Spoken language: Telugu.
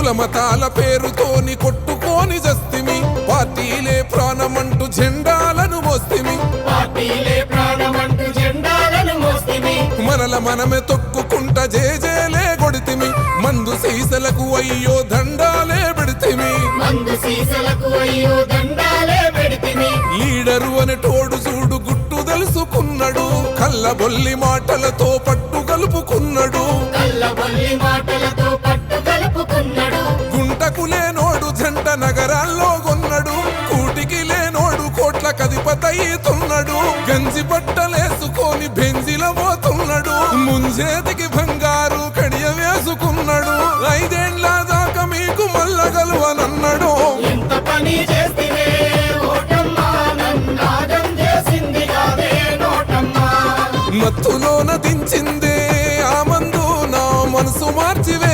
కులమతాల పేరుతోని కొట్టుకోని జస్తిమి. పార్టీలే ప్రాణమంటూ జెండాలను మోస్తిమి. పార్టీలే ప్రాణమంటూ జెండాలను మోస్తిమి. మనల మనమే తొక్కుకుంట జేజేలే కొడితిమి. మందు సీసలకు అయ్యో దండాలే పెడితిమి. మందు సీసలకు అయ్యో దండాలే పెడితిమి. లీడరు అని టోడు చూడు గుట్టు తెలుసుకున్నాడు. కళ్ళబొల్లి మాటలతో పట్టు కలుపుకున్నాడు. కళ్ళబొల్లి మాటలతో నగరాల్లో కొన్నడు. కూటికి లేనోడు కోట్ల కదిపతయ్యుతున్నాడు గంజి బట్టలేసుకొని బెంజిల పోతున్నాడు. ముంజేతికి బంగారు కడియ వేసుకున్నాడు. ఐదేండ్ల దాకా మీకు మల్లగలు అని అన్నాడు మత్తులో చేస్తే మత్తులోన దించిందే ఆ మందు నా మనసు మార్చివే